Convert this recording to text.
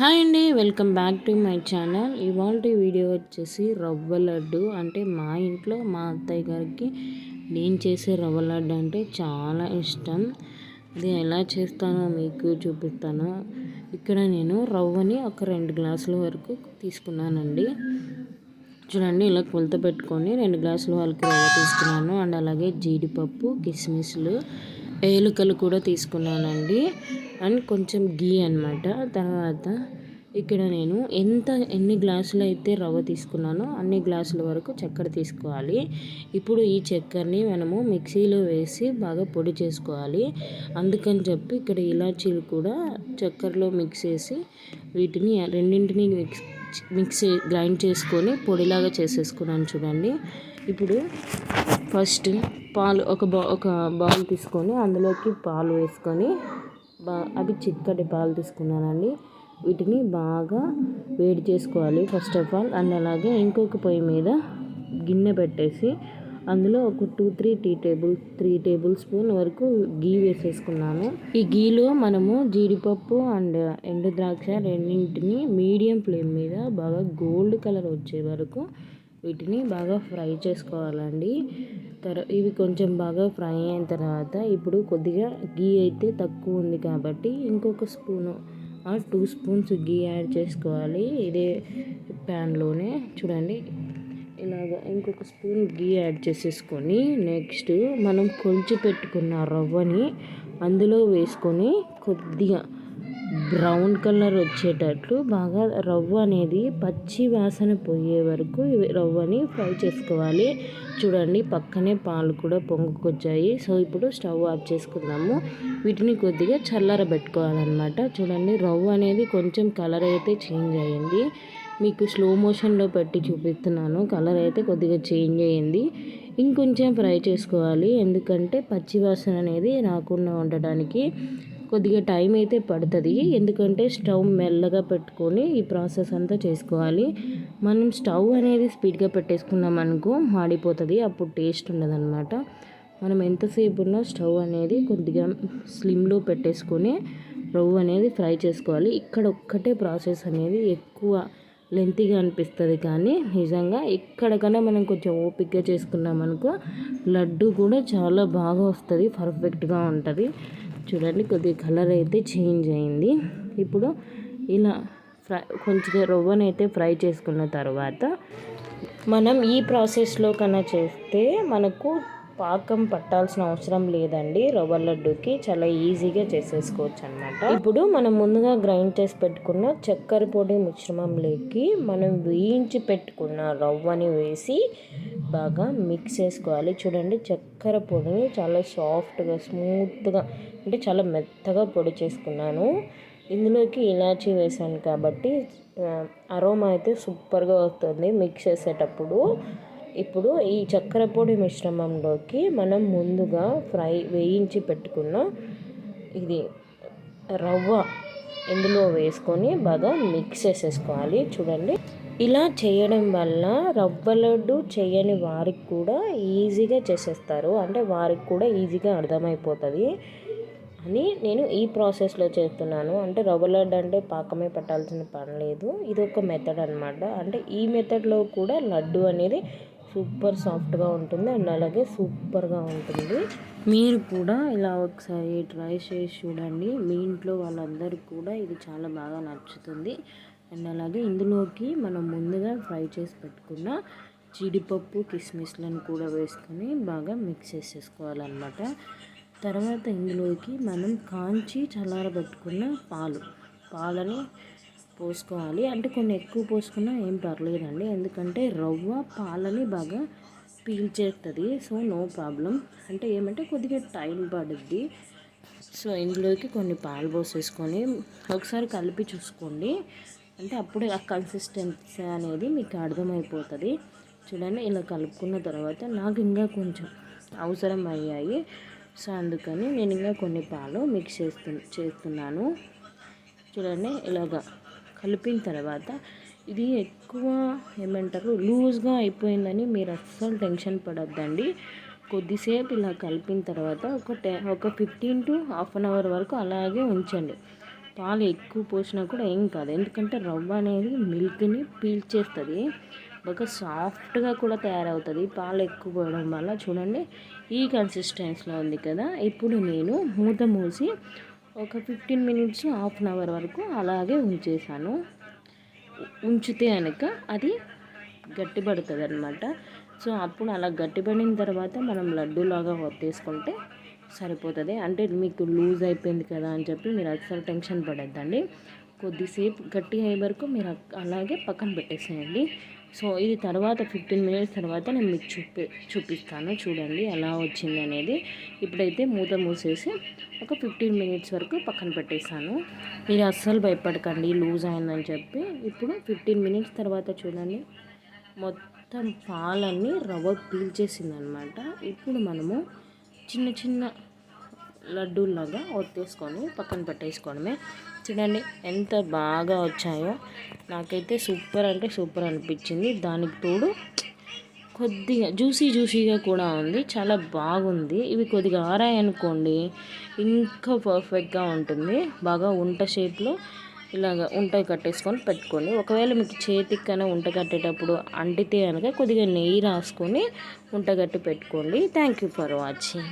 Hi అండి welcome back to my channel. ఇవాళ video వచ్చేసి రవ్వ లడ్డు. అంటే మా ఇంట్లో మా అత్తయ్య గారికి నేను చేసే రవ్వ లడ్డు అంటే చాలా ఇష్టం. అది ఎలా చేస్తానో మీకు చూపిస్తాను. ఇక్కడ నేను రవ్వని ఒక రెండు గ్లాసుల వరకు తీసుకున్నానండి. చూడండి ఇలా కొలత పెట్టుకొని రెండు గ్లాసుల వరకు రవ్వ తీసుకున్నాను. అండ్ అలాగే జీడిపప్పు కిస్మిస్లు ఏలుకలు కూడా తీసుకున్నానండి. అండ్ కొంచెం గీ అనమాట తర్వాత ఇక్కడ నేను ఎంత ఎన్ని గ్లాసులు అయితే రవ్వ తీసుకున్నానో అన్ని గ్లాసుల వరకు చక్కెర తీసుకోవాలి. ఇప్పుడు ఈ చక్కెరని మనము మిక్సీలో వేసి బాగా పొడి చేసుకోవాలి. అందుకని చెప్పి ఇక్కడ ఇలాచీలు కూడా చక్కెరలో మిక్స్ చేసి వీటిని రెండింటిని మిక్స్ మిక్సీ గ్రైండ్ చేసుకొని పొడిలాగా చేసేసుకున్నాను చూడండి. ఇప్పుడు ఫస్ట్ పాలు ఒక బా ఒక బౌల్ తీసుకొని అందులోకి పాలు వేసుకొని బా అవి చిక్కటి పాలు తీసుకున్నానండి. వీటిని బాగా వేడి చేసుకోవాలి ఫస్ట్ ఆఫ్ ఆల్. అండ్ అలాగే ఇంకొక పొయ్యి మీద గిన్నె పెట్టేసి అందులో ఒక two three tea table three tablespoon వరకు గీ వేసేసుకున్నాను. ఈ గీలో మనము జీడిపప్పు అండ్ ఎండు ద్రాక్ష రెండింటిని మీడియం ఫ్లేమ్ మీద బాగా గోల్డ్ కలర్ వచ్చే వరకు వీటిని బాగా ఫ్రై చేసుకోవాలండి. తర్వాత ఇవి కొంచెం బాగా ఫ్రై అయిన తర్వాత ఇప్పుడు కొద్దిగా గీ అయితే తక్కువ ఉంది కాబట్టి ఇంకొక spoon two spoons ghee add చేసుకోవాలి. ఇదే ప్యాన్లోనే చూడండి. ఇలాగ ఇంకొక స్పూన్ గీ యాడ్ చేసేసుకొని నెక్స్ట్ మనం కొంచెం పెట్టుకున్న రవ్వని అందులో వేసుకొని కొద్దిగా బ్రౌన్ కలర్ వచ్చేటట్లు బాగా రవ్వ అనేది పచ్చి వాసన పోయే వరకు రవ్వని ఫ్రై చేసుకోవాలి. చూడండి పక్కనే పాలు కూడా పొంగుకొచ్చాయి. సో ఇప్పుడు స్టవ్ ఆఫ్ చేసుకుందాము. వీటిని కొద్దిగా చల్లారబెట్టుకోవాలన్నమాట. చూడండి రవ్వ అనేది కొంచెం కలర్ అయితే చేంజ్ అయ్యింది మీకు స్లో మోషన్లో పెట్టి చూపిస్తున్నాను. కలర్ అయితే కొద్దిగా చేంజ్ అయ్యింది ఇంకొంచెం ఫ్రై చేసుకోవాలి. ఎందుకంటే పచ్చి వాసన అనేది రాకుండా ఉండడానికి కొద్దిగా టైం అయితే పడుతుంది. ఎందుకంటే స్టవ్ మెల్లగా పెట్టుకొని ఈ ప్రాసెస్ అంతా చేసుకోవాలి. మనం స్టవ్ అనేది స్పీడ్గా పెట్టేసుకున్నాం అనుకో మాడిపోతుంది. అప్పుడు టేస్ట్ ఉండదన్నమాట. మనం ఎంతసేపు ఉన్నా స్టవ్ అనేది కొద్దిగా స్లిమ్లో పెట్టేసుకొని రవ్వు అనేది ఫ్రై చేసుకోవాలి. ఇక్కడ ఒక్కటే ప్రాసెస్ అనేది ఎక్కువ లెంతీగా అనిపిస్తుంది కానీ నిజంగా ఎక్కడికైనా మనం కొంచెం ఓపిక్గా చేసుకున్నామనుకో లడ్డు కూడా చాలా బాగా వస్తుంది. పర్ఫెక్ట్గా ఉంటుంది. చూడండి కొద్దిగా కలర్ అయితే చేంజ్ అయింది. ఇప్పుడు ఇలా ఫ్రై కొంచెం అయితే ఫ్రై చేసుకున్న తర్వాత మనం ఈ ప్రాసెస్లో కన్నా చేస్తే మనకు పాకం పట్టాల్సిన అవసరం లేదండి. రవ్వ లడ్డుకి చాలా ఈజీగా చేసేసుకోవచ్చు అనమాట ఇప్పుడు మనం ముందుగా గ్రైండ్ చేసి పెట్టుకున్న చక్కెర పొడి మిశ్రమంలోకి మనం వేయించి పెట్టుకున్న రవ్వని వేసి బాగా మిక్స్ చేసుకోవాలి. చూడండి చక్కెర పొడిని చాలా సాఫ్ట్గా స్మూత్గా అంటే చాలా మెత్తగా పొడి చేసుకున్నాను. ఇందులోకి ఇలాచీ వేసాను కాబట్టి అరోమా అయితే సూపర్గా వస్తుంది మిక్స్ చేసేటప్పుడు. ఇప్పుడు ఈ చక్కెర పొడి మిశ్రమంలోకి మనం ముందుగా ఫ్రై వేయించి పెట్టుకున్న ఇది రవ్వ ఇందులో వేసుకొని బాగా మిక్స్ చేసేసుకోవాలి. చూడండి. ఇలా చేయడం వల్ల రవ్వ లడ్డు చేయని వారికి కూడా ఈజీగా చేసేస్తారు. అంటే వారికి కూడా ఈజీగా అర్థమైపోతుంది అని నేను ఈ ప్రాసెస్లో చేస్తున్నాను. అంటే రవ్వ లడ్డు అంటే పాకమే పట్టాల్సిన పని లేదు. ఇది ఒక మెథడ్ అనమాట అంటే ఈ మెథడ్లో కూడా లడ్డు అనేది సూపర్ సాఫ్ట్గా ఉంటుంది అండ్ అలాగే సూపర్గా ఉంటుంది. మీరు కూడా ఇలా ఒకసారి ట్రై చేసి చూడండి. మీ ఇంట్లో వాళ్ళందరికీ కూడా ఇది చాలా బాగా నచ్చుతుంది. అండ్ అలాగే ఇందులోకి మనం ముందుగా ఫ్రై చేసి పెట్టుకున్న జీడిపప్పు కిస్మిస్లను కూడా వేసుకొని బాగా మిక్స్ చేసేసుకోవాలన్నమాట. తర్వాత ఇందులోకి మనం కాంచి చల్లారబెట్టుకున్న పాలు పాలని పోసుకోవాలి. అంటే కొన్ని ఎక్కువ పోసుకున్నా ఏం పర్లేదండి. ఎందుకంటే రవ్వ పాలని బాగా పీల్చేస్తుంది సో నో ప్రాబ్లం. అంటే ఏమంటే కొద్దిగా టైం పడుద్ది. సో ఇందులోకి కొన్ని పాలు పోసేసుకొని ఒకసారి కలిపి చూసుకోండి. అంటే అప్పుడే ఆ కన్సిస్టెన్సీ అనేది మీకు అర్థమైపోతుంది. చూడండి ఇలా కలుపుకున్న తర్వాత నాకు ఇంకా కొంచెం అవసరం అయ్యాయి. సో అందుకని నేను ఇంకా కొన్ని పాలు మిక్స్ చేస్తు చేస్తున్నాను. చూడండి ఇలాగా కలిపిన తర్వాత ఇది ఎక్కువ ఏమంటారు లూజ్గా అయిపోయిందని మీరు అస్సలు టెన్షన్ పడొద్దండి. కొద్దిసేపు ఇలా కలిపిన తర్వాత ఒక టె ఒక fifteen to half an hour వరకు అలాగే ఉంచండి. పాలు ఎక్కువ పోసినా కూడా ఏం కాదు. ఎందుకంటే రవ్వ అనేది మిల్క్ని పీల్చేస్తుంది బాగా సాఫ్ట్గా కూడా తయారవుతుంది. పాలు ఎక్కువ పోయడం వల్ల చూడండి ఈ కన్సిస్టెన్సీలో ఉంది కదా. ఇప్పుడు నేను మూత మూసి ఒక fifteen minutes half an hour వరకు అలాగే ఉంచేసాను. ఉంచితే కనుక అది గట్టిపడుతుంది అనమాట సో అప్పుడు అలా గట్టిపడిన తర్వాత మనం లడ్డూలాగా ఒత్తేసుకుంటే సరిపోతుంది. అంటే మీకు లూజ్ అయిపోయింది కదా అని చెప్పి మీరు అసలు టెన్షన్ పడద్దండి. కొద్దిసేపు గట్టి అయ్యే వరకు మీరు అలాగే పక్కన పెట్టేసేయండి. సో ఇది తర్వాత ఫిఫ్టీన్ మినిట్స్ తర్వాత నేను మీకు చూపి చూపిస్తాను. చూడండి ఎలా వచ్చింది అనేది. ఇప్పుడైతే మూత మూసేసి ఒక ఫిఫ్టీన్ మినిట్స్ వరకు పక్కన పెట్టేశాను. మీరు అస్సలు భయపడకండి లూజ్ అయిందని చెప్పి. ఇప్పుడు ఫిఫ్టీన్ మినిట్స్ తర్వాత చూడండి. మొత్తం పాలన్నీ రవ్వ పీల్చేసింది అనమాట ఇప్పుడు మనము చిన్న చిన్న లడ్డూలాగా ఒత్తేసుకొని పక్కన పెట్టేసుకోవడమే. చూడండి ఎంత బాగా వచ్చాయో. నాకైతే సూపర్ అంటే సూపర్ అనిపించింది. దానికి తోడు కొద్దిగా జ్యూసీ జ్యూసీగా కూడా ఉంది. చాలా బాగుంది. ఇవి కొద్దిగా ఆరాయనుకోండి ఇంకా పర్ఫెక్ట్గా ఉంటుంది. బాగా ఉంట షేప్లో ఇలాగ ఉంట కట్టేసుకొని పెట్టుకోండి. ఒకవేళ మీకు చేతికి కన్నా ఉంట కట్టేటప్పుడు అంటితే కనుక కొద్దిగా నెయ్యి రాసుకొని ఉంట కట్టి పెట్టుకోండి. Thank you for watching